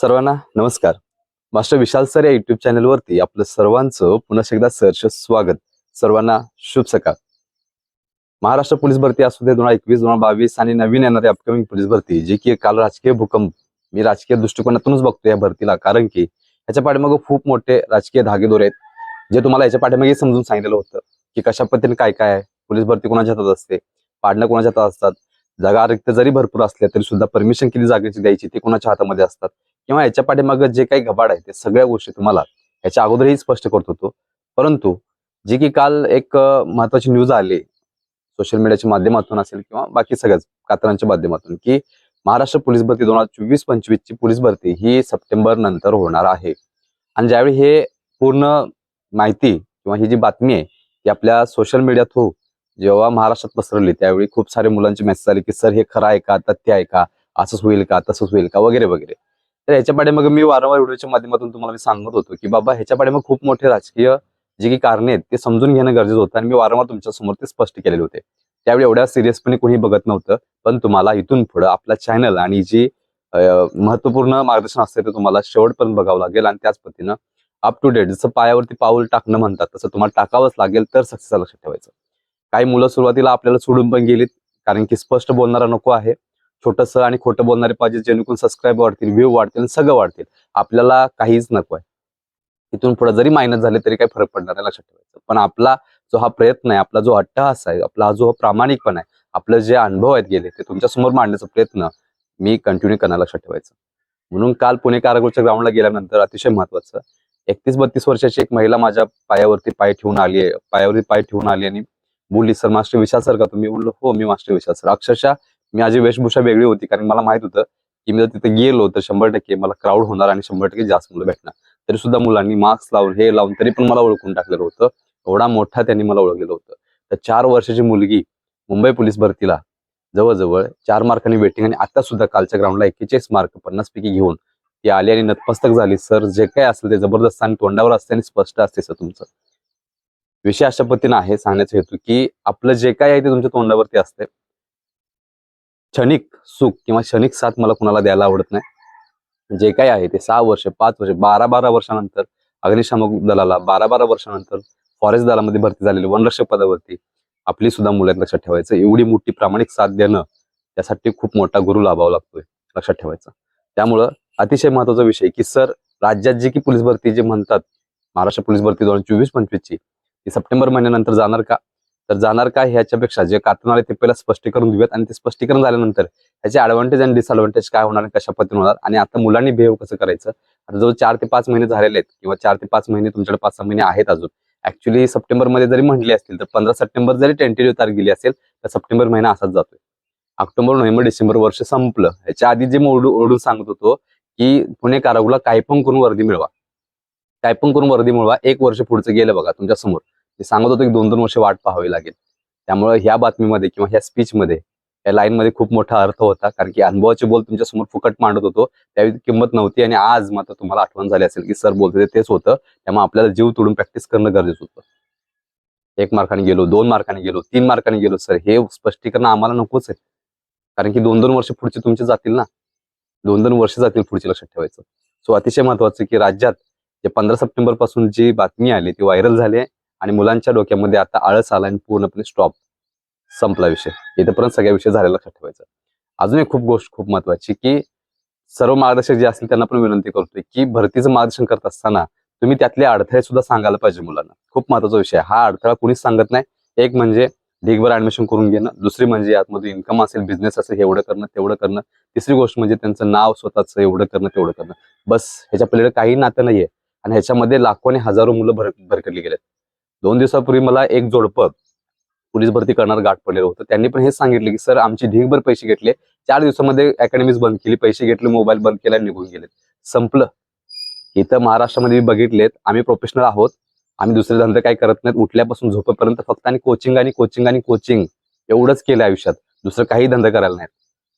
सर्वांना नमस्कार. Master Vishal sir या युट्यूब चॅनलवरती आपलं सर्वांचं पुन्हा एकदा सहर्ष स्वागत. सर्वांना शुभ सकाळ. महाराष्ट्र पोलीस भरती असू दे दोन हजार एकवीस दोन हजार बावीस आणि नवीन येणारी अपकमिंग पोलीस भरती जी की काल राजकीय भूकंप. मी राजकीय दृष्टिकोनातूनच बघतो या भरतीला कारण की ह्याच्या पाठीमागे खूप मोठे राजकीय धागेदोरे आहेत जे तुम्हाला याच्या पाठीमागे समजून सांगितलेलं होतं की कशा पद्धतीने काय काय आहे. पोलीस भरती कोणाच्या हातात असते? पाडणं कोणाच्या हातात असतात? जागा रिक्त जरी भरपूर असल्या तरी सुद्धा परमिशन किती जागेची द्यायची ते कोणाच्या हातामध्ये असतात? किंवा याच्या पाठीमागं जे काही घबाड आहे ते सगळ्या गोष्टी तुम्हाला याच्या अगोदरही स्पष्ट करत होतो. परंतु जी की काल एक महत्वाची न्यूज आली सोशल मीडियाच्या माध्यमातून असेल किंवा बाकी सगळ्याच कातरांच्या माध्यमातून की महाराष्ट्र पोलीस भरती दोन हजार चोवीस पंचवीस ची पोलीस भरती ही सप्टेंबर नंतर होणार आहे. आणि ज्यावेळी हे पूर्ण माहिती किंवा ही जी बातमी आहे ती आपल्या सोशल मीडिया थ्रू जेव्हा महाराष्ट्रात पसरली त्यावेळी खूप सारे मुलांचे मेसेज आले की सर हे खरं आहे का? तथ्य आहे का? असंच होईल का? तसंच होईल का? वगैरे वगैरे. तर ह्याच्या पाठीमागे मी वारंवार व्हिडिओच्या माध्यमातून तुम्हाला मी सांगत होतो की बाबा ह्याच्या पाठीमागे खूप मोठे राजकीय जे की कारणे आहेत ते समजून घेणं गरजेचं होतं. आणि मी वारंवार तुमच्यासमोर ते स्पष्ट केलेले होते. त्यावेळी एवढ्या सिरियसपणे कोणी बघत नव्हतं पण तुम्हाला इथून पुढे आपला चॅनल आणि जी महत्त्वपूर्ण मार्गदर्शन असते ते तुम्हाला शेवटपर्यंत बघावं लागेल आणि त्याच पद्धतीनं अप टू डेट जसं पायावरती पाऊल टाकणं म्हणतात तसं तुम्हाला टाकावंच लागेल तर सक्सेस लक्षात ठेवायचं. काही मुलं सुरुवातीला आपल्याला सोडून पण गेलीत कारण की स्पष्ट बोलणारा नको आहे. छोटस आणि खोटं बोलणारे पाहिजे जेणेकरून सबस्क्राईब वाढतील व्ह्यू वाढतील सगळं वाढतील. आपल्याला काहीच नको आहे. इथून पुढे जरी मायनस झाले तरी काही फरक पडणार नाही लक्षात ठेवायचं. पण आपला जो हा प्रयत्न आहे आपला जो अट्टहास आहे आपला जो प्रामाणिकपण आहे आपलं जे अनुभव आहेत गेले ते तुमच्यासमोर मांडण्याचा प्रयत्न मी कंटिन्यू करणार लक्षात ठेवायचं. म्हणून काल पुणे कारागृहच्या ग्राउंडला गेल्यानंतर अतिशय महत्वाचं. एकतीस बत्तीस वर्षाची एक महिला माझ्या पायावरती पाय ठेवून आली आहे. पायावरती पाय ठेवून आली आणि बोलली सर मास्टर विशाल सर का? तुम्ही बोललो हो मी मास्टर विशाल सर. अक्षरशः माझी वेशभूषा वेगळी होती कारण मला माहीत होतं की मी जर तिथे गेलो तर शंभर टक्के मला क्राऊड होणार आणि शंभर टक्के जास्त मुलं भेटणार. तरी सुद्धा मुलांनी मास्क लावून हे लावून तरी पण मला ओळखून टाकलेलं होतं. एवढा मोठा त्यांनी मला ओळखलेलं होतं. तर चार वर्षाची मुलगी मुंबई पोलीस भरतीला जवळजवळ चार मार्कांनी वेटिंग आणि आता सुद्धा कालच्या ग्राउंडला एक्केचाळीस मार्क पन्नास पैकी घेऊन ती आली आणि नतमस्तक झाली. सर जे काय असेल ते जबरदस्त आणि तोंडावर असते आणि स्पष्ट असते सर तुमचं. विषय अशा पद्धतीनं आहे सांगण्याचा हेतू की आपलं जे काय आहे ते तुमच्या तोंडावरती असते क्षणिक सुख किंवा क्षणिक साथ मला कुणाला द्यायला आवडत नाही. जे काय आहे ते सहा वर्ष पाच वर्ष बारा बारा वर्षानंतर अग्निशामक दलाला बारा बारा वर्षानंतर फॉरेस्ट दलामध्ये भरती झालेली वनरक्षक पदावरती आपली सुद्धा मुलं लक्षात ठेवायचं. एवढी मोठी प्रामाणिक साथ देणं त्यासाठी खूप मोठा गुरु लाभावा लागतोय लक्षात ठेवायचं. त्यामुळं अतिशय महत्त्वाचा विषय की सर राज्यात जी की पोलीस भरती जे म्हणतात महाराष्ट्र पोलीस भरती दोन हजार चोवीस पंचवीस ची ती सप्टेंबर महिन्यानंतर जाणार का? तर जाणार काय ह्याच्यापेक्षा? जे कातून आले ते पहिला स्पष्टीकरण देऊयात आणि ते स्पष्टीकरण झाल्यानंतर ह्याचे ॲडव्हान्टेज आणि डिसअडव्हान्टेज काय होणार आणि कशा पद्धतीने होणार? आणि आता मुलांनी बिहेव कसं करायचं? आता जो चार ते पाच महिने झालेले आहेत किंवा चार ते पाच महिने तुमच्याकडे पाच सहा महिने आहेत अजून. ऍक्च्युली सप्टेंबरमध्ये जरी म्हटले असतील तर पंधरा सप्टेंबर जरी टेंटेटिव्ह तारीख गेली असेल तर सप्टेंबर महिना असाच जातोय. ऑक्टोबर नोव्हेंबर डिसेंबर वर्ष संपलं. ह्याच्या आधी जे मी ओढून सांगत होतो की पुणे कारागृहला काय पण करून वर्दी मिळवा. काय पण करून वर्दी मिळवा. एक वर्ष पुढचं गेलं बघा तुमच्यासमोर. ते सांगत होतं की दोन दोन वर्ष वाट पाहावी लागेल. त्यामुळे ह्या बातमीमध्ये किंवा ह्या स्पीच मध्ये या लाईन मध्ये खूप मोठा अर्थ होता. कारण की अनुभवाचे बोल तुमच्यासमोर फुकट मांडत होतो. त्यावेळी किंमत नव्हती आणि आज मात्र तुम्हाला आठवण झाली असेल की सर बोलते तेच होतं. त्यामुळे आपल्याला जीव तोडून प्रॅक्टिस करणं गरजेचं होतं. एक मार्काने गेलो दोन मार्काने गेलो तीन मार्काने गेलो. सर हे स्पष्टीकरण आम्हाला नकोच आहे. कारण की दोन दोन वर्ष पुढचे तुमचे जातील ना. दोन दोन वर्ष जातील पुढचे लक्षात ठेवायचं. सो अतिशय महत्वाचं की राज्यात जे पंधरा सप्टेंबरपासून जी बातमी आली ती व्हायरल झाली आहे. आणि मुलांच्या डोक्यामध्ये आता आळस आला आणि पूर्णपणे स्टॉप संपला विषय. इथंपर्यंत सगळ्या विषय झालेला लक्षात ठेवायचा. अजून एक खूप गोष्ट खूप महत्वाची की सर्व मार्गदर्शक जे असतील त्यांना पण विनंती करतोय की भरतीचं मार्गदर्शन करत असताना तुम्ही त्यातले अडथळे सुद्धा सांगायला पाहिजे मुलांना. खूप महत्त्वाचा विषय हा अडथळा कुणीच सांगत नाही. एक म्हणजे ढीगभर ऍडमिशन करून घेणं दुसरी म्हणजे यातमध्ये इन्कम असेल बिझनेस असेल एवढं करणं तेवढं करणं तिसरी गोष्ट म्हणजे त्यांचं नाव स्वतःच एवढं करणं तेवढं करणं. बस ह्याच्या पलीकडे काही नातं नाहीये. आणि ह्याच्यामध्ये लाखो आणि हजारो मुलं भर भरकटली गेलेत. दोन दिवसापूर्वी मला एक जोडपं पोलीस भरती करणार गाठ पडलेलं होतं. त्यांनी पण हेच सांगितले की सर आमची ढीगभर पैसे घेतले. चार दिवसामध्ये अकॅडमीज बंद केली. पैसे घेतले मोबाईल बंद केला निघून गेले संपलं. इथं महाराष्ट्रामध्ये मी बघितलेत. आम्ही प्रोफेशनल आहोत. आम्ही दुसरे धंदे काही करत नाहीत. उठल्यापासून झोपेपर्यंत फक्त आणि कोचिंग आणि कोचिंग आणि कोचिंग एवढंच केलं आयुष्यात. दुसरं काही धंदा करायला नाही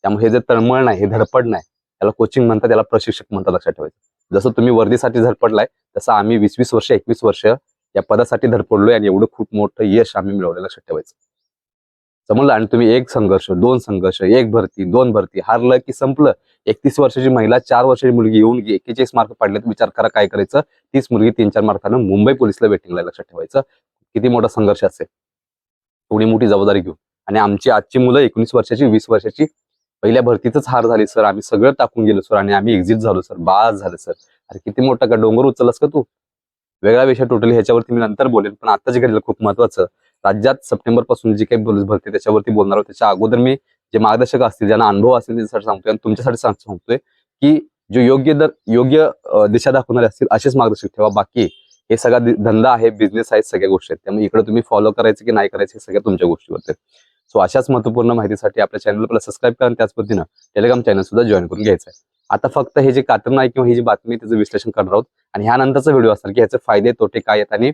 त्यामुळे हे जे तळमळ नाही हे धडपड नाही त्याला कोचिंग म्हणतात त्याला प्रशिक्षक म्हणतात लक्षात ठेवायचं. जसं तुम्ही वर्दीसाठी झडपडलाय तसं आम्ही वीस वीस वर्ष एकवीस वर्ष या पदासाठी धडपडलोय आणि एवढं खूप मोठं यश आम्ही मिळवलं लक्षात ठेवायचं समजलं? आणि तुम्ही एक संघर्ष दोन संघर्ष एक भरती दोन भरती हारलं की संपलं. एकतीस वर्षाची महिला चार वर्षाची मुलगी येऊन एकेचाळीस मार्क पडले तर विचार करा काय करायचं. तीच मुलगी तीन चार मार्कानं मुंबई पोलिसला वेटिंगला लक्षात ठेवायचं. किती मोठा संघर्ष असेल? थोडी मोठी जबाबदारी घेऊ आणि आमची आजची मुलं एकोणीस वर्षाची वीस वर्षाची पहिल्या भरतीतच हार झाली सर. आम्ही सगळं टाकून गेलो सर. आणि आम्ही एक्झिट झालो सर. बाळ झालं सर. अरे किती मोठा का डोंगर उचललास का तू? वेगळा विषय टोटली ह्याच्यावरती मी नंतर बोलेन पण आता जे घडलं खूप महत्वाचं. राज्यात सप्टेंबरपासून जी काही पोलीस भरते त्याच्यावरती बोलणार आहोत त्याच्या अगोदर मी जे मार्गदर्शक असतील ज्यांना अनुभव असेल त्यांच्यासाठी सांगतोय आणि तुमच्यासाठी सांगतोय की जो योग्य दर योग्य दिशा दाखवणारे असतील असेच मार्गदर्शक ठेवा. बाकी हे सगळा धंदा आहे बिझनेस आहे सगळ्या गोष्टी आहेत. त्यामुळे इकडे तुम्ही फॉलो करायचं की नाही करायचं हे सगळ्या तुमच्या गोष्टीवर सो अशाच महत्त्वपूर्ण माहितीसाठी आपल्या चॅनलला सबस्क्राईब करा त्याच पद्धतीनं टेलिग्राम चॅनल सुद्धा जॉईन करून घ्यायचं आहे. आता फक्त हे जे काटन आहे किंवा ही जी बातमी त्याचं विश्लेषण करणार आहोत. आणि ह्यानंतरचा व्हिडिओ असणार की ह्याचे फायदे तोटे काय आहेत आणि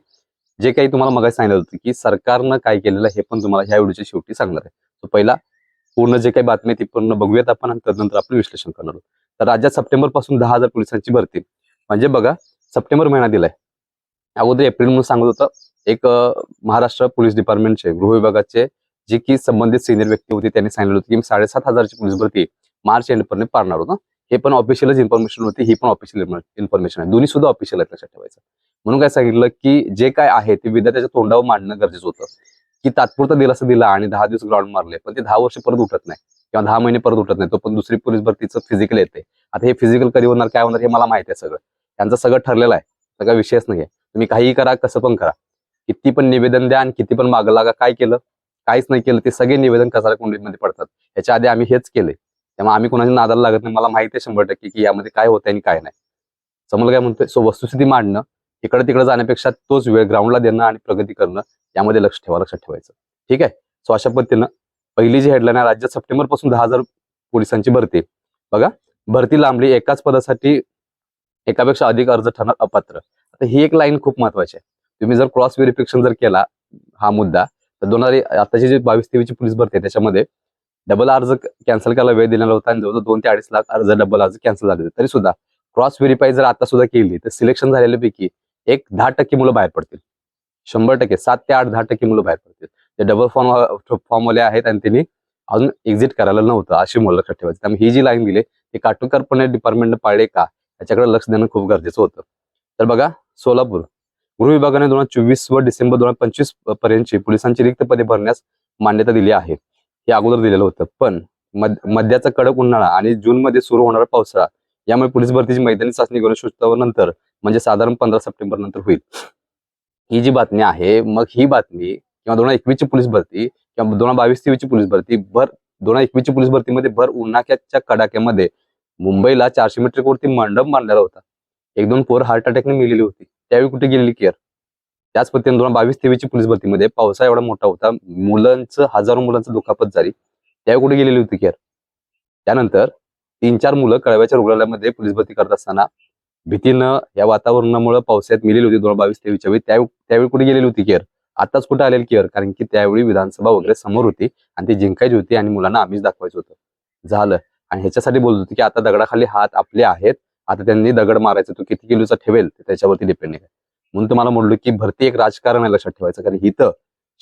जे काही तुम्हाला मग सांगितलं होतं की सरकारनं काय केलेलं हे पण तुम्हाला ह्या व्हिडिओच्या शेवटी सांगणार आहे. पहिला पूर्ण जे काही बातमी ती पूर्ण बघूयात आपण आणि त्यानंतर आपण विश्लेषण करणार आहोत. तर राज्यात सप्टेंबरपासून दहा हजार पोलिसांची भरती. म्हणजे बघा सप्टेंबर महिना दिलाय. अगोदर एप्रिल म्हणून सांगत होतं एक महाराष्ट्र पोलीस डिपार्टमेंटचे गृह विभागाचे जे की संबंधित सिनियर व्यक्ती होती त्यांनी सांगितलं होतं की साडेसात हजारची पोलीस भरती मार्च एंड पर्यंत पाडणार होतं. हे पण ऑफिशियलच इन्फॉर्मेशन होती ही पण ऑफिशियल इन्फॉर्मेशन आहे. दोन्ही सुद्धा ऑफिशियल आहेत लक्षात ठेवायचं. म्हणून काय सांगितलं की जे काय आहे ते विद्यार्थ्याच्या तोंडावर मांडणं गरजेचं होतं. की तात्पुरता दिलासा दिला आणि दहा दिवस ग्राउंड मारले पण ते दहा वर्ष परत उठत नाही. किंवा दहा महिने परत उठत नाही तो पण दुसरी पोलीस भरतीचं फिजिकल येते. आता हे फिजिकल कधी होणार काय होणार हे मला माहिती आहे सगळं. त्यांचं सगळं ठरलेलं आहे. सगळा विषयच नाही तुम्ही काहीही करा कसं पण करा. किती पण निवेदन द्या आणि किती पण मागं लागा काय केलं काहीच नाही केलं ते सगळे निवेदन कसारा कोंडीमध्ये पडतात. याच्या आधी आम्ही हेच केले त्यामुळे आम्ही कोणाच्या नादाला लागत नाही. मला माहिती आहे शंभर टक्के की यामध्ये काय होतं आणि काय नाही. समोर काय म्हणतोय सो वस्तुस्थिती मांडणं इकडे तिकडे जाण्यापेक्षा तोच वेळ ग्राउंडला देणं आणि प्रगती करणं यामध्ये लक्ष ठेवा लक्षात ठेवायचं. ठीक आहे? सो अशा पद्धतीनं पहिली जी हेडलाईन आहे राज्यात सप्टेंबरपासून दहा हजार पोलिसांची भरती. बघा भरती लांबली एकाच पदासाठी एकापेक्षा अधिक अर्ज ठरणार अपात्र. आता ही एक लाईन खूप महत्वाची आहे. तुम्ही जर क्रॉस व्हेरिफिकेशन जर केला हा मुद्दा तर दोन हजार आताची जी बावीस तेवीसची पोलीस भरती आहे त्याच्यामध्ये डबल अर्ज कॅन्सल करायला वेळ दिलेला होता आणि जवळजवळ दोन ते अडीच लाख अर्ज डबल अर्ज कॅन्सल झाले तरी सुद्धा क्रॉस व्हेरीफाय जर आता सुद्धा केली तर सिलेक्शन झालेल्यापैकी एक दहा टक्के मुलं बाहेर पडतील. शंभर टक्के सात ते आठ दहा टक्के मुलं बाहेर पडतील. ते डबल फॉर्म फॉर्मवाले आहेत आणि त्यांनी अजून एक्झिट करायला नव्हतं अशी मुलं लक्षात ठेवायची. त्यामुळे ही जी लाईन दिली ती काटोकारपणे डिपार्टमेंटने पाळले का याच्याकडे लक्ष देणं खूप गरजेचं होतं. तर बघा सोलापूर. गृह विभागाने दोन हजार चोवीस व डिसेंबर दोन हजार पंचवीस पर्यंतची पोलिसांची रिक्त पदे भरण्यास मान्यता दिली आहे. हे अगोदर दिलेलं होतं. पण मध्याचा कडक उन्हाळा आणि जून मध्ये सुरू होणारा पावसाळा यामुळे पोलीस भरतीची मैदानी चाचणी गणेशोत्सवा नंतर म्हणजे साधारण पंधरा सप्टेंबर नंतर होईल. ही जी बातमी आहे मग ही बातमी किंवा दोन हजार एकवीसची पोलीस भरती किंवा दोन हजार बावीस तेवीसची पोलीस भरती भर दोन हजार एकवीसची पोलीस भरतीमध्ये भर उन्हाक्याच्या कडाक्यामध्ये मुंबईला चारशे मीटर वरती मंडप मांडलेला होता. एक दोन पोर हार्ट अटॅकने मिलेली होती. त्यावेळी कुठे गेलेली केअर? त्याच पद्धतीने दोन बावीस तेवीसची पोलीस भरतीमध्ये पावसाळा एवढा मोठा होता. मुलांचं हजारो मुलांचं दुखापत झाली. त्यावेळी कुठे गेलेली होती केअर? त्यानंतर तीन चार मुलं कळव्याच्या रुग्णालयामध्ये पोलीस भरती करत असताना भीतीनं या वातावरणामुळे पावसाळ्यात मिलेली होती दोन बावीस तेवीसच्या वेळी. त्यावेळी त्यावेळी कुठे गेलेली होती केअर? आताच कुठे आलेली केअर? कारण की त्यावेळी विधानसभा वगैरे समोर होती आणि ती जिंकायची होती आणि मुलांना आम्हीच दाखवायचं होतं. झालं. आणि ह्याच्यासाठी बोलत होती की आता दगडाखाली हात आपले आहेत. आता त्यांनी दगड मारायचं तो किती किलोचा ठेवेल त्याच्यावरती डिपेंड आहे. म्हणून तुम्हाला म्हणलो की भरती एक राजकारण आहे लक्षात ठेवायचं. कारण इथं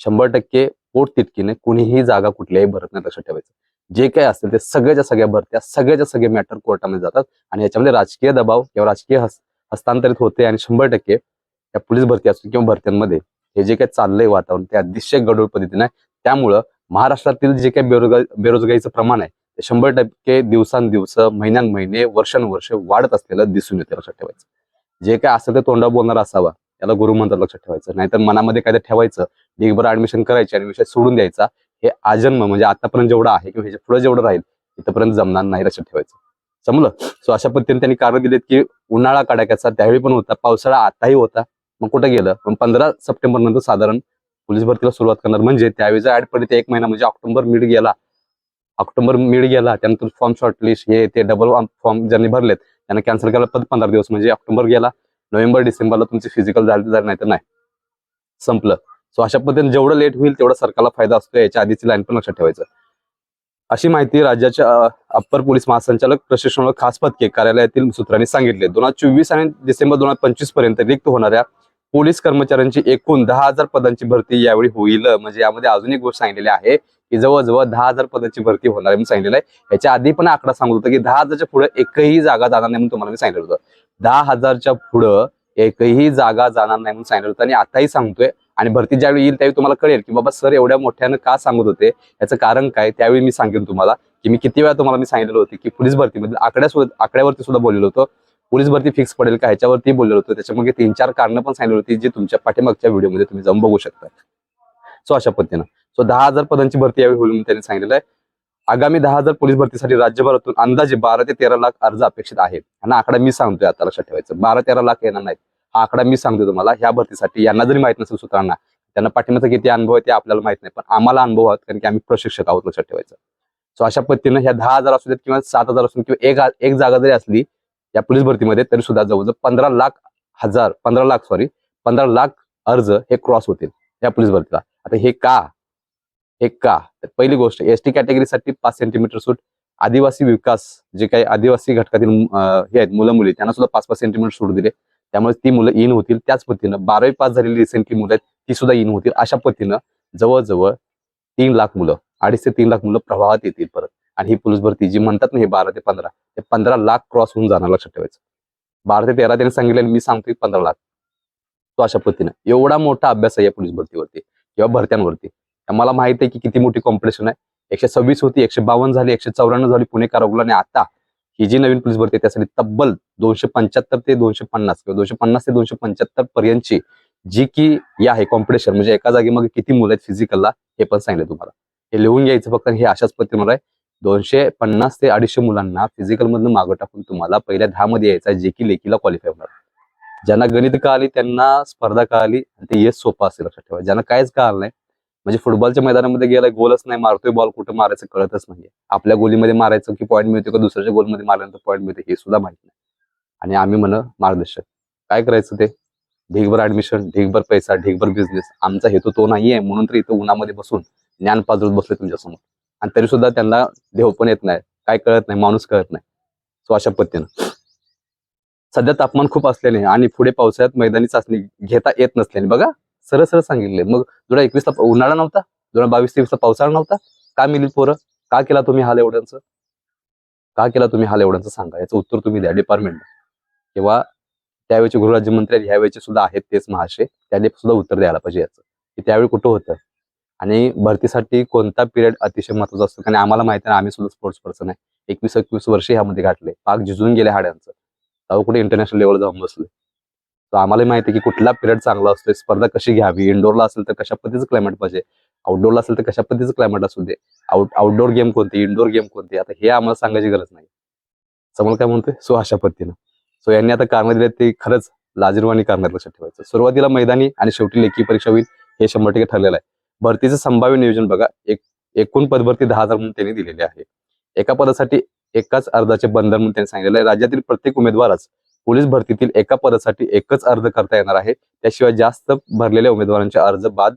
शंभर टक्के पोट तितकीने कुणीही जागा कुठल्याही भरत नाही लक्षात ठेवायचं. जे काही असेल ते सगळ्याच्या सगळ्या भरत्या सगळ्याच्या सगळे मॅटर कोर्टामध्ये जातात आणि याच्यामध्ये राजकीय दबाव किंवा राजकीय हस्तांतरित होते आणि शंभर टक्के या पोलीस भरती असतील किंवा भरत्यांमध्ये हे जे काही चाललंय वातावरण ते अतिशय गडूळ पद्धतीने आहे. त्यामुळं महाराष्ट्रातील जे काही बेरोजगार बेरोजगारीचं प्रमाण आहे ते शंभर टक्के दिवसांदिवस महिन्यान महिने वर्षानुवर्ष वाढत असलेलं दिसून येते लक्षात ठेवायचं. जे काय असेल ते तोंडावर बोलणार असावा. याला गुरु म्हणतात लक्षात ठेवायचं. नाहीतर मनामध्ये काय ठेवायचं डिगभर ऍडमिशन करायची आणि विषय सोडून द्यायचा. हे आजन्म म्हणजे आतापर्यंत जेवढं आहे किंवा ह्याच्या पुढे जेवढं राहील इथपर्यंत जमणार नाही लक्षात ठेवायचं. समजलं? सो अशा पद्धतीने त्यांनी कारण दिलेत की उन्हाळा कडाक्याचा त्यावेळी पण होता पावसाळा आताही होता. मग कुठं गेलं? मग पंधरा सप्टेंबर नंतर साधारण पोलीस भरतीला सुरुवात करणार. म्हणजे त्यावेळी ऍड पडते एक महिना म्हणजे ऑक्टोबर मिड गेला. ऑक्टोबर मिड गेला त्यानंतर फॉर्म शॉर्टलिस्ट हे ते डबल फॉर्म ज्यांनी भरलेत. त्यांना कॅन्सल करायला परत पंधरा दिवस म्हणजे ऑक्टोबर गेला नोव्हेंबर डिसेंबरला तुमचे फिजिकल झाले झाले नाही तर नाही. संपलं. सो अशा पद्धतीने जेवढं लेट होईल तेवढा सरकारला फायदा असतो याच्या आधीची लाईन पण लक्षात ठेवायचं. अशी माहिती राज्याच्या अप्पर पोलीस महासंचालक प्रशिक्षण खास पथके कार्यालयातील सूत्रांनी सांगितले. दोन हजार चोवीस आणि डिसेंबर दोन हजार पंचवीसपर्यंत रिक्त होणाऱ्या पोलीस कर्मचाऱ्यांची एकूण दहा हजार पदांची भरती यावेळी होईल. म्हणजे यामध्ये अजून एक गोष्ट सांगितलेली आहे की जवळजवळ दहा हजार पदाची भरती होणार म्हणून सांगितलेलं आहे. याच्या आधी पण आकडा सांगत होता की दहा हजारच्या पुढे एकही जागा जाणार नाही म्हणून तुम्हाला मी सांगितलं होतं. दहा हजारच्या पुढं एकही जागा जाणार नाही म्हणून सांगितलं होतं आणि आताही सांगतोय. आणि भरती ज्यावेळी येईल त्यावेळी तुम्हाला कळेल की बाबा सर एवढ्या मोठ्यानं का सांगत होते? याचं कारण काय? त्यावेळी मी सांगेन तुम्हाला की मी किती वेळा तुम्हाला मी सांगितलं होतं की पोलीस भरतीमध्ये आकड्या सुद्धा आकड्यावरती सुद्धा बोललेलो होतो. पोलीस भरती फिक्स पडेल का? ह्याच्यावरती बोललेलो होतो. त्याच्यामध्ये तीन चार कारणं पण सांगितली होती जी तुमच्या पाठीमागच्या व्हिडिओमध्ये तुम्ही जाऊन बघू शकता. सो अशा पद्धतीनं. सो दहा हजार पदांची भरती यावेळी होईल म्हणून त्यांनी सांगितलेलं आहे. आगामी दहा हजार पोलीस भरतीसाठी राज्यभरातून अंदाजे बारा ते तेरा लाख अर्ज अपेक्षित आहेत. आणि आकडा मी सांगतोय आता लक्षात ठेवायचं. बारा तेरा लाख येणार नाहीत. हा आकडा मी सांगतोय तुम्हाला. ह्या भरतीसाठी यांना जरी माहीत नसेल सूत्रांना त्यांना पाठिंब्याचा किती अनुभव आहे ते आपल्याला माहीत नाही. पण आम्हाला अनुभव आहोत कारण की आम्ही प्रशिक्षक आहोत लक्षात ठेवायचं. सो अशा पद्धतीनं ह्या दहा हजार असू देत किंवा सात हजार असून किंवा एक एक जागा जरी असली या पोलीस भरतीमध्ये तरी सुद्धा जवळजवळ पंधरा लाख हजार पंधरा लाख सॉरी पंधरा लाख अर्ज हे क्रॉस होतील या पोलीस भरतीला. आता हे का? हे का? पहिली गोष्ट एस टी कॅटेगरीसाठी पाच सेंटीमीटर सूट आदिवासी विकास जे काही आदिवासी घटकातील हे आहेत मुलं मुली त्यांना सुद्धा पाच पाच सेंटीमीटर सूट दिले. त्यामुळे ती मुलं इन होतील त्याच पद्धतीनं बारावी पास झालेली रिसेंटली मुलं आहेत ती सुद्धा इन होतील. अशा पद्धतीनं जवळजवळ तीन लाख मुलं अडीच ते तीन लाख मुलं प्रवाहात येतील परत. आणि ही पोलीस भरती जी म्हणतात ना हे बारा ते पंधरा ते पंधरा लाख क्रॉस होऊन जाणार लक्षात ठेवायचं. बारा ते तेरा त्यांनी सांगितलं मी सांगतोय पंधरा लाख. तो अशा पद्धतीनं. एवढा मोठा अभ्यास आहे या पोलीस भरतीवरती. किंवा भरत्यांवरती. मला माहिती आहे की किती मोठी कॉम्पिटिशन आहे. एकशे सव्वीस होती एकशे बावन्न झाली एकशे चौऱ्याण्णव झाली पुणे कारागृह आणि आता ही जी नवीन पोलीस भरती त्यासाठी तब्बल दोनशे पंच्याहत्तर ते दोनशे पन्नास किंवा दोनशे पन्नास ते दोनशे पंच्याहत्तर पर्यंतची जी की या आहे कॉम्पिटिशन म्हणजे एका जागी मग किती मुलं आहेत फिजिकलला हे पण सांगितलं तुम्हाला. हे लिहून घ्यायचं फक्त हे अशाच पद्धतीने आहे. दोनशे पन्नास ते अडीचशे मुलांना फिजिकल मधून मागं टाकून तुम्हाला पहिल्या दहा मध्ये यायचं आहे जे की लेखीला क्वालिफाय होणार. ज्यांना गणित कळाली त्यांना स्पर्धा कळाली आणि ते येस सोपं असेल लक्षात ठेवा. ज्यांना काहीच कळलं नाही म्हणजे फुटबॉलच्या मैदानामध्ये गेलाय गोलच नाही मारतोय बॉल कुठं मारायचं कळतच नाहीये. आपल्या गोलीमध्ये मारायचं की पॉईंट मिळतो का दुसऱ्याच्या गोलमध्ये मारल्यानंतर पॉईंट मिळते हे सुद्धा माहीत नाही. आणि आम्ही म्हण मार्गदर्शक. काय करायचं ते? ढीगभर ऍडमिशन ढीकभर पैसा ढीकभर बिझनेस आमचा हेतू तो नाही आहे म्हणून तर इथं उन्हामध्ये बसून ज्ञान पाजरत बसले तुमच्यासमोर. आणि तरी सुद्धा त्यांना देव पण येत नाही. काय कळत नाही माणूस कळत नाही. सो अशा पद्धतीनं. सध्या तापमान खूप असल्याने आणि पुढे पावसाळ्यात मैदानी चाचणी घेता येत नसल्याने बघा सरळ सरळ सांगितले. मग दोन एकवीसला उन्हाळा नव्हता दोन बावीस तेवीसला पावसाळा नव्हता. का मिली पोरं? का केला तुम्ही हाल एवढ्यांचं? का केला तुम्ही हाल एवढ्यांचं सांगा? याचं उत्तर तुम्ही द्या डिपार्टमेंट किंवा त्यावेळेचे गृहराज्यमंत्री आहेत ह्यावेळेचे सुद्धा आहेत तेच महाशय. त्यांनी सुद्धा उत्तर द्यायला पाहिजे याचं. की त्यावेळी कुठं होतं? आणि भरतीसाठी कोणता पिरियड अतिशय महत्त्वाचा असतो? कारण आम्हाला माहिती आहे आम्ही सुद्धा स्पोर्ट्स पर्सन आहे. एकवीस एकवीस वर्ष ह्यामध्ये गाठले पाक झिजून गेले हाड्यांचं. तेव्हा कुठे इंटरनॅशनल लेवल जाऊन बसले. तर आम्हाला माहिती आहे की कुठला पिरियड चांगला असतो स्पर्धा कशी घ्यावी इंडोरला असेल तर कशा पद्धतीचं क्लायमेट पाहिजे आउटडोरला असेल तर कशा पद्धतीचं क्लायमेट असू दे आउट आउटडोर गेम कोणती इनडोअर गेम कोणती आता हे आम्हाला सांगायची गरज नाही. समोर काय म्हणतोय? सो अशा पद्धतीनं. सो यांनी आता कारण दिले ते खरंच लाजीरवाणी करण्यात लक्षात ठेवायचं. सुरुवातीला मैदानी आणि शेवटी लेखी परीक्षा होईल हे शंभर टक्के ठरलेलं आहे. भरतीचं संभाव्य नियोजन बघा एक एकूण पदभरती दहा हजार म्हणून त्यांनी दिलेली आहे. एका पदासाठी एकाच अर्जाचे बंधन म्हणून त्यांनी सांगितलेलं आहे. राज्यातील प्रत्येक उमेदवाराच पोलीस भरतीतील एका पदासाठी एकच अर्ज करता येणार आहे. त्याशिवाय जास्त भरलेल्या उमेदवारांचे अर्ज बाद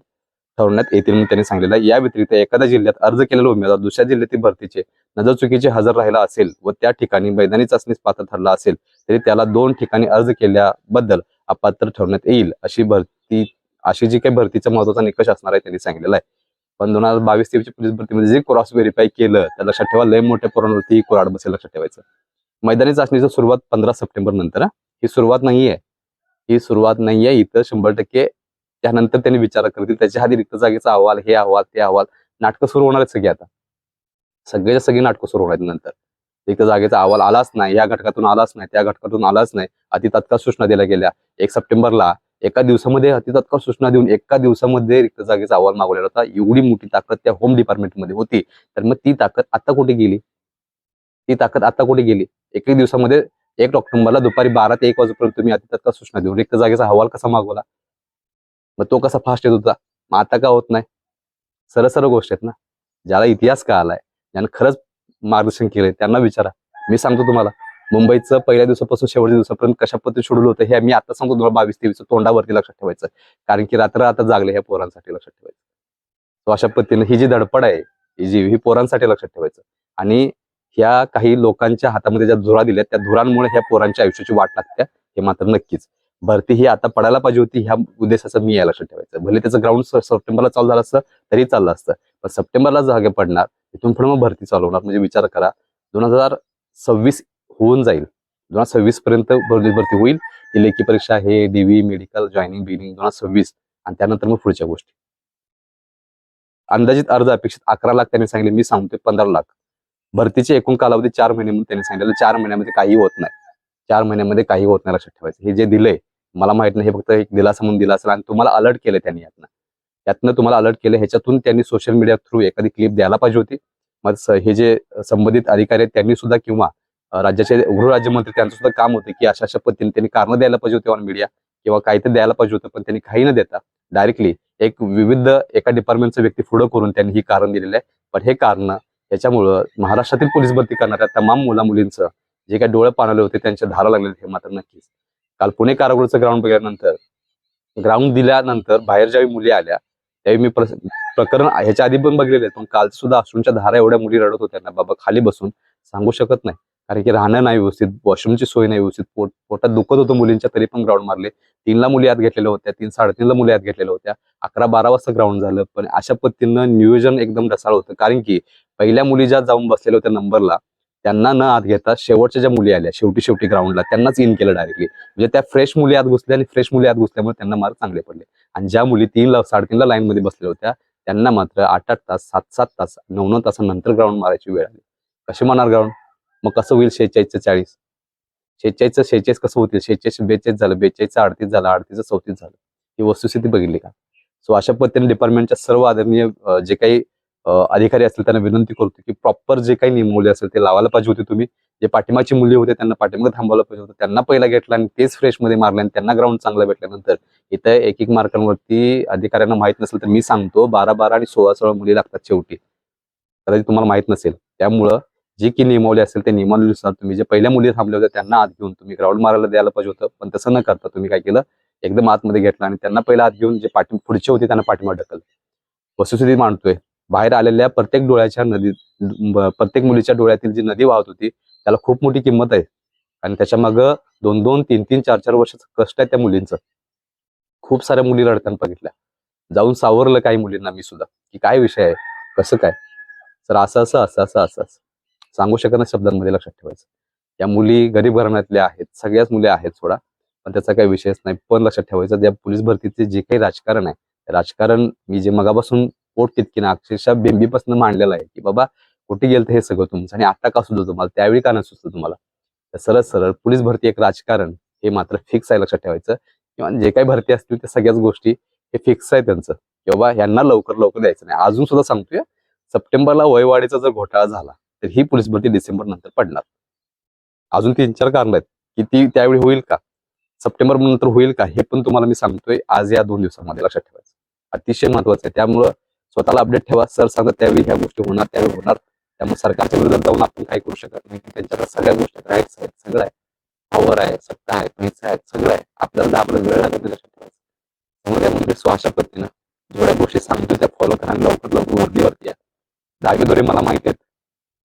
ठरवण्यात येतील म्हणून त्यांनी सांगितलेलं आहे. या व्यतिरिक्त एखाद्या जिल्ह्यात अर्ज केलेला उमेदवार दुसऱ्या जिल्ह्यातील भरतीचे नजर चुकीचे हजर राहिला असेल व त्या ठिकाणी मैदानी चाचणीस पात्र ठरला असेल तरी त्याला दोन ठिकाणी अर्ज केल्याबद्दल अपात्र ठरवण्यात येईल अशी भरती अशी जी काही भरतीचा महत्त्वाचा निकष असणार आहे त्यांनी सांगितलेला आहे. पण दोन हजार बावीस तेवीसच्या पोलीस भरतीमध्ये जे क्रॉस व्हेरीफाय केलं त्या लक्षात ठेवा लय मोठ्या पोरांवरती ही कुराड बसेल लक्षात ठेवायचं. मैदानी चाचणीची सुरुवात पंधरा सप्टेंबर नंतर ही सुरुवात नाहीये. ही सुरुवात नाहीये इथं शंभर टक्के त्यानंतर त्यांनी विचार करतील त्याच्या आधी रिक्त जागेचा अहवाल हे अहवाल ते अहवाल नाटकं सुरू होणार आहेत सगळी आता. सगळ्याच्या सगळी नाटकं सुरू होणार आहेत नंतर. रिक्त जागेचा अहवाल आलाच नाही या घटकातून आलाच नाही त्या घटकातून आलाच नाही. अति तत्काळ सूचना दिल्या गेल्या. एक सप्टेंबरला एका दिवसामध्ये अतितत्काळ सूचना देऊन एका दिवसामध्ये रिक्त जागेचा अहवाल मागवलेला होता. एवढी मोठी ताकद त्या होम डिपार्टमेंटमध्ये होती. तर मग ती ताकद आता कुठे गेली? ती ताकद आता कुठे गेली? एक दिवसामध्ये एक ऑक्टोबरला दुपारी बारा ते एक वाजेपर्यंत तुम्ही अतितत्काळ सूचना देऊन रिक्त जागेचा अहवाल कसा मागवला? मग तो कसा फास्ट येत होता? मग आता का होत नाही? सरळ सरळ गोष्ट आहेत ना. ज्याला इतिहास का आलाय ज्यानं खरंच मार्गदर्शन केलंय त्यांना विचारा. मी सांगतो तुम्हाला. मुंबईचं पहिल्या दिवसापासून शेवटच्या दिवसापर्यंत कशा पद्धती शेड्यूल होतं हे मी आता सांगतो तुम्हाला बावीस तेवीस तोंडावरती लक्षात ठेवायचं. कारण की रात्र आता जागले ह्या पोरांसाठी लक्षात ठेवायचं. तो अशा पद्धतीने ही जी धडपड आहे ही जी ही पोरांसाठी लक्षात ठेवायचं. आणि ह्या काही लोकांच्या हातामध्ये ज्या धुरा दिल्या त्या धुरांमुळे ह्या पोरांच्या आयुष्याची वाट लागते हे मात्र नक्कीच. भरती ही आता पडायला पाहिजे होती ह्या उद्देशाचं मी या लक्षात ठेवायचं. भले त्याचं ग्राउंड सप्टेंबरला चालू झालं असतं तरी चाललं असतं. पण सप्टेंबरला जागे पडणार तिथून पुढे मग भरती चालू होणार म्हणजे विचार करा. दोन हजार सव्वीस होऊन जाईल. दोन हजार सव्वीस पर्यंत भरती भरती होईल. ती लेखी परीक्षा आहे डीव्ही मेडिकल जॉईनिंग बिनिंग दोन हजार सव्वीस. आणि त्यानंतर मग पुढच्या गोष्टी. अंदाजित अर्ज अपेक्षित अकरा लाख त्यांनी सांगितले. मी सांगतोय पंधरा लाख. भरतीचे एकूण कालावधी चार महिने म्हणून त्यांनी सांगितलं चार महिन्यामध्ये काही होत नाही. चार महिन्यामध्ये काही होत नाही लक्षात ठेवायचं. हे जे दिलंय मला माहीत नाही. हे फक्त एक दिलासा म्हणून दिला असेल आणि तुम्हाला अलर्ट केलं त्यांनी यातनं. यातनं तुम्हाला अलर्ट केलं ह्याच्यातून त्यांनी सोशल मीडिया थ्रू एखादी क्लिप द्यायला पाहिजे होती. मग हे जे संबंधित अधिकारी आहेत त्यांनी सुद्धा किंवा राज्याचे गृहराज्यमंत्री त्यांचं सुद्धा काम होतं की अशा अशा पद्धतीने त्यांनी कारण द्यायला पाहिजे होते ऑन मीडिया किंवा काहीतरी द्यायला पाहिजे होतं पण त्यांनी काही न देता डायरेक्टली एक विविध एका डिपार्टमेंटचा व्यक्ती पुढं करून त्यांनी ही कारण दिलेलं आहे. पण हे कारण याच्यामुळं महाराष्ट्रातील पोलीस भरती करणाऱ्या तमाम मुला मुलींचं जे काही डोळे पाणवले होते त्यांच्या धारा लागलेले हे मात्र नक्कीच. काल पुणे कारागृहाचं ग्राउंड बघितल्यानंतर ग्राउंड दिल्यानंतर बाहेर ज्यावेळी मुली आल्या त्यावेळी मी प्रकरण ह्याच्या आधी पण बघितलेले पण काल सुद्धा अश्रूंच्या धारा एवढ्या मुली रडत होत्या ना बाबा खाली बसून सांगू शकत नाही. कारण की राहणं नाही व्यवस्थित वॉशरूमची सोय नाही व्यवस्थित पोट पोटात दुखत होतं मुलींच्या तरी पण ग्राउंड मारले. तीनला मुली आत घेतलेल्या होत्या तीन साडेतीनला मुली आत घेतलेल्या होत्या. अकरा बारा वाजता ग्राउंड झालं पण अशा पद्धतीनं नियोजन एकदम ढसाळ होतं. कारण की पहिल्या मुली ज्या जाऊन बसलेल्या होत्या नंबरला त्यांना न आत घेता शेवटच्या ज्या मुली आल्या शेवटी शेवटी ग्राउंडला त्यांनाच इन केलं डायरेक्टली म्हणजे त्या फ्रेश मुली आत घुसल्या आणि फ्रेश मुली आत घुसल्यामुळे त्यांना मार्क चांगले पडले. आणि ज्या मुली तीनला साडेतीनला लाईन मध्ये बसलेल्या होत्या त्यांना मात्र आठ आठ तास सात सात तास नऊ नऊ तासानंतर ग्राउंड मारायची वेळ आली. कशी मारणार ग्राउंड मग कसं होईल शेहेचाळीसचं चाळीस? शेहेचाळीसचं शेहेचाळीस कसं होतील? शेहेचाळीस बेचाळीस झालं बेचाळीसचं अडतीस झालं अडतीसचं चौतीस झालं. ही वस्तुस्थिती बघितली का? सो अशा पद्धतीने डिपार्टमेंटच्या सर्व आदरणीय जे काही अधिकारी असतील त्यांना विनंती करतो की प्रॉपर जे काही नियमूल्य असेल ते लावायला पाहिजे होते तुम्ही. जे पाठिंबाची मुली होते त्यांना पाठिंबा थांबवायला पाहिजे होतं. त्यांना पहिला घेतला आणि तेच फ्रेशमध्ये मारले आणि त्यांना ग्राउंड चांगला भेटल्यानंतर. इथं एक एक मार्कांवरती अधिकाऱ्यांना माहीत नसेल तर मी सांगतो बारा बारा आणि सोळा सोळा मुली लागतात शेवटी. कदाचित तुम्हाला माहीत नसेल. त्यामुळं जी की नियमावली असेल त्या नियमावलीनुसार तुम्ही जे पहिल्या मुली थांबल्या होत्या त्यांना आत घेऊन तुम्ही ग्राउंड मारायला द्यायला पाहिजे होतं पण तसं न करता तुम्ही काय केलं? एकदम आतमध्ये घेतलं आणि त्यांना पहिला आत घेऊन जे पाठी पुढचे होते त्यांना पाठिंबा ढकल वस्तुस्थिती मांडतोय. बाहेर आलेल्या प्रत्येक डोळ्याच्या नदी प्रत्येक मुलीच्या डोळ्यातील जी नदी वाहत होती त्याला खूप मोठी किंमत आहे. आणि त्याच्या मागं दोन दोन तीन तीन चार चार वर्षाचं कष्ट आहे त्या मुलींचं. खूप साऱ्या मुली रडताना बघितल्या. जाऊन सावरलं काही मुलींना मी सुद्धा की काय विषय आहे? कसं काय? तर असं असं असं असं असं असं. सांगू शकत नाही शब्दांमध्ये लक्षात ठेवायचं. या मुली गरीब घराण्यातल्या आहेत सगळ्याच मुली आहेत सोडा पण त्याचा काही विषयच नाही. पण लक्षात ठेवायचं त्या पोलीस भरतीचे जे काही राजकारण आहे राजकारण मी जे मगापासून पोट तितकी ना अक्षरशः बेंबीपासून मांडलेलं आहे की बाबा कुठे गेलं तर हे सगळं तुमचं आणि आता का सुचलं तुम्हाला? त्यावेळी का नाही सुचलं तुम्हाला? तर सरळ सरळ पोलीस भरती एक राजकारण हे मात्र फिक्स आहे लक्षात ठेवायचं. किंवा जे काही भरती असतील त्या सगळ्याच गोष्टी हे फिक्स आहे त्यांचं. की बाबा यांना लवकर लवकर द्यायचं नाही. अजून सुद्धा सांगतोय सप्टेंबरला वयवाढीचा जर घोटाळा झाला तर ही पोलीस भरती डिसेंबर नंतर पडणार. अजून तीन चार कारण आहेत. की ती त्यावेळी होईल का? सप्टेंबर नंतर होईल का? हे पण तुम्हाला मी सांगतोय आज या दोन दिवसामध्ये. लक्षात ठेवायचं. अतिशय महत्वाचं आहे. त्यामुळं स्वतःला अपडेट ठेवा. सर सांगत त्यावेळी ह्या गोष्टी होणार त्यावेळी होणार. त्यामुळे सरकारच्या विरोधात जाऊन आपण काय करू शकत नाही. त्यांच्याकडे सगळ्या गोष्टी राईट्स आहेत. सगळं आहे. पॉवर आहे. सत्ता आहे. पैसा आहे सगळं आहे. आपल्याला आपला वेळ लागत नाही. लक्षात ठेवायचं. त्यामुळे त्यामध्ये सो अशा पद्धतीनं जेवढ्या गोष्टी सांगतो त्या फॉलो करा लवकर लवकर वर्दीवरती या. जागेद्वारे मला माहिती आहेत.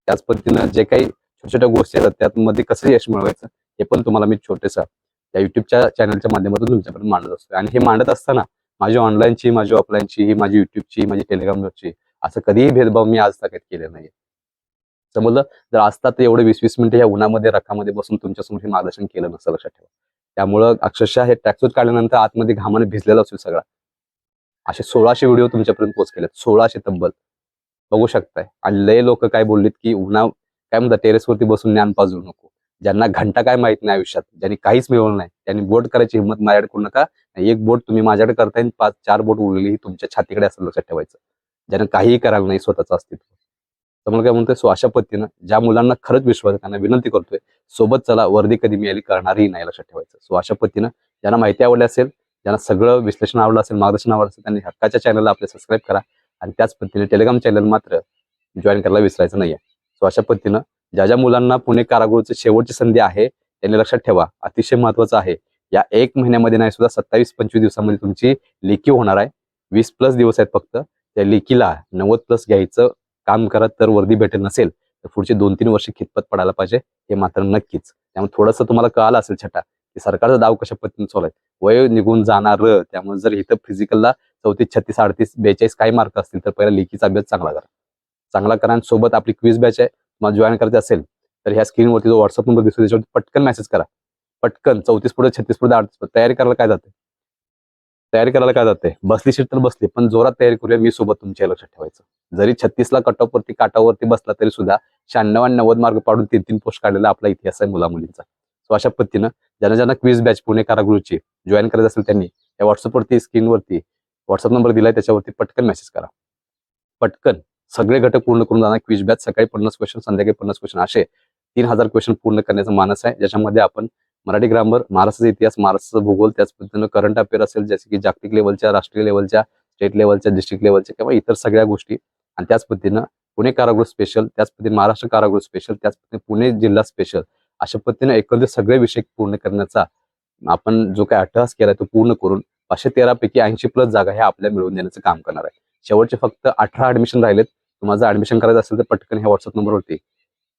त्याच पद्धतीनं जे काही छोट्या छोट्या गोष्टी आहेत त्यामध्ये कसं यश मिळवायचं हे पण तुम्हाला मी छोटेसा त्या युट्यूबच्या चॅनलच्या माध्यमातून तुमच्यापर्यंत मांडत असतो. आणि हे मांडत असताना माझी ऑनलाईनची माझी ऑफलाईनची माझी युट्यूबची माझी टेलिग्रामवरची असं कधीही भेदभाव मी आज तक केले नाही समजलं? जर असतात तर एवढे वीस वीस मिनिटं या उन्हामध्ये रखामध्ये बसून तुमच्यासमोर हे मार्गदर्शन केलं नसतं लक्षात ठेवा. त्यामुळं अक्षरशः हे ट्रॅकसूट काढल्यानंतर आतमध्ये घामाने भिजलेला असेल सगळा. असे सोळाशे व्हिडिओ तुमच्यापर्यंत पोहोचलेत सोळाशे तब्बल. बघू शकताय. आणि लय लोक काय बोललीत की उन्हा काय म्हणतात टेरेसवरती बसून ज्ञान पाजू नको. ज्यांना घंटा काय माहीत नाही आयुष्यात ज्यांनी काहीच मिळवलं नाही त्यांनी बोट करायची हिंमत माझ्याकडे करू नका. एक बोट तुम्ही माझ्याकडे करताय पाच चार बोट उरलेली ही तुमच्या छातीकडे असं लक्षात ठेवायचं. ज्यांना काहीही करायला नाही स्वतःचं अस्तित्व. तर मला काय म्हणतोय सो अशा पद्धतीनं ज्या मुलांना खरंच विश्वास त्यांना विनंती करतोय सोबत चला वर्दी कधी मिळाली करणारही नाही लक्षात ठेवायचं. सो अशा पद्धतीनं ज्यांना माहिती आवडली असेल ज्यांना सगळं विश्लेषण आवडलं असेल मार्गदर्शन आवडलं असेल त्यांनी हक्काच्या चॅनलला आपले सबस्क्राईब करा. आणि त्याच पद्धतीने टेलिग्राम चॅनल मात्र जॉईन करायला विसरायचं नाहीये. सो अशा पद्धतीनं ज्या ज्या मुलांना पुणे कारागृहाची शेवटची संधी आहे त्यांनी लक्षात ठेवा अतिशय महत्वाचं आहे. या एक महिन्यामध्ये नाही सुद्धा सत्तावीस पंचवीस दिवसामध्ये तुमची लेखी होणार आहे. वीस प्लस दिवस आहेत फक्त. त्या लेखीला नव्वद प्लस घ्यायचं काम करत तर वर्दी भेटेल नसेल तर पुढचे दोन तीन वर्ष खितपत पडायला पाहिजे हे मात्र नक्कीच. त्यामुळे थोडंसं तुम्हाला कळालं असेल छटा की सरकारचा दाव कशा पद्धतीने चालू आहे? वय निघून जाणार त्यामुळे जर इथं फिजिकलला चौतीस छत्तीस अडतीस बेचाळीस काही मार्क असतील तर पहिला लेखीचा अभ्यास चांगला करा. चांगला करा आणि सोबत आपली क्विज बॅच आहे तुम्हाला जॉईन करायचं असेल तर ह्या स्क्रीनवरती जो व्हॉट्सअप नंबर दिसतो त्याच्यावरती पटकन मेसेज करा. पटकन चौतीस पुढे छत्तीस पुढे अडतीस पुढे. तयारी करायला काय जाते? तयारी करायला काय जाते? बसली सीट तर बसली पण जोरात तयारी करूया मी सोबत तुमच्या लक्षात ठेवायचं. जरी छत्तीसला कट ऑफ वरती काटावरती बसला तरी सुद्धा शहाण्णव नव्वद मार्क पाडून तीन तीन पोस्ट काढलेला आपला इतिहास आहे मुला मुलींचा सो अशा पद्धतीनं ज्यांना ज्यांना क्विज बॅच पुणे कारागृहची जॉईन करायचं असेल त्यांनी या व्हॉट्सअपवरती स्क्रीनवरती व्हॉट्सअप नंबर दिलाय त्याच्यावरती पटकन मेसेज करा. पटकन. सगळे घटक पूर्ण करून जाणार. क्विज बॅच सकाळी पन्नास क्वेश्चन संध्याकाळी पन्नास क्वेश्चन असे तीन हजार क्वेश्चन पूर्ण करण्याचा मानस आहे. ज्याच्यामध्ये आपण मराठी ग्रामर महाराष्ट्राचा इतिहास महाराष्ट्राचा भूगोल त्याच पद्धतीनं करंट अफेअर असेल जसे की जागतिक लेवलच्या राष्ट्रीय लेवलच्या स्टेट लेवलच्या डिस्ट्रिक्ट लेवलच्या किंवा इतर सगळ्या गोष्टी. आणि त्याच पद्धतीनं पुणे कारागृह स्पेशल त्याच पद्धतीने महाराष्ट्र कारागृह स्पेशल त्याच पद्धतीने पुणे जिल्हा स्पेशल अशा पद्धतीने एकंदरीत सगळे विषय पूर्ण करण्याचा आपण जो काय अट्टहास केलाय तो पूर्ण करून पाचशे तेरा पैकी ऐंशी प्लस जागा ह्या आपल्या मिळवून देण्याचं काम करणार आहे. शेवटचे फक्त अठरा ऍडमिशन राहिलेत. तुम्हाला जर ऍडमिशन करायचं असेल तर पटकन ह्या व्हॉट्सअप नंबरवरती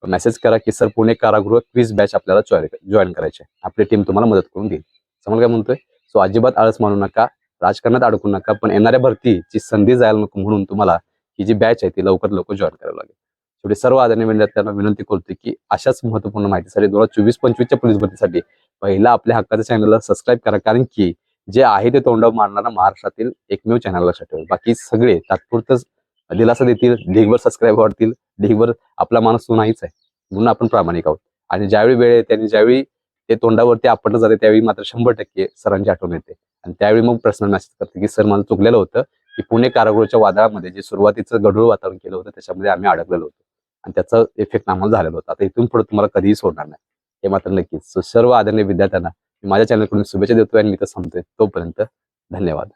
मेसेज करा की सर पुणे कारागृह क्विज बॅच आपल्याला जॉईन करायचे आपली टीम तुम्हाला मदत करून देईल. समोर काय म्हणतोय? सो अजिबात आळस मानू नका. राजकारणात अडकू नका पण येणाऱ्या भरतीची संधी जायला नको म्हणून तुम्हाला ही जी बॅच आहे ती लवकर लवकर जॉईन करावी लागेल. शेवटी सर्व आदरणीय विद्यार्थ्यांना विनंती करतो की अशाच महत्त्वपूर्ण माहितीसाठी दोन हजार चोवीस पंचवीसच्या पोलीस भरतीसाठी पहिला आपल्या हक्काच्या चॅनलला सबस्क्राईब करा. कारण की जे आहे ते तोंडावर मारणारा महाराष्ट्रातील एकमेव चॅनल लक्षात बाकी सगळे तात्पुरतच दिलासा देतील ढीगभर सबस्क्राईब वाढतील ढीगभर आपला माणूस तो नाहीच आहे. म्हणून आपण प्रामाणिक आहोत. आणि ज्यावेळी वेळ येते आणि ज्यावेळी ते तोंडावरती आपटलं जाते त्यावेळी मात्र शंभर टक्के सरांची आठवण येते. आणि त्यावेळी मग पर्सनल मेसेज करते की सर मला चुकलेलं होतं की पुणे कारागृहाच्या वादळामध्ये जे सुरुवातीचं गढूळ वातावरण केलं होतं त्याच्यामध्ये आम्ही अडकलेलो होतो. आणि त्याचा इफेक्ट आम्हाला झालेला होता. आता इथून पुढे तुम्हाला कधीही सोडणार नाही. हे मात्र नक्कीच. सर्व आदरणीय विद्यार्थ्यांना माझ्या चॅनलकडून शुभेच्छा देतोय आणि मी तर सांगतोय तोपर्यंत धन्यवाद.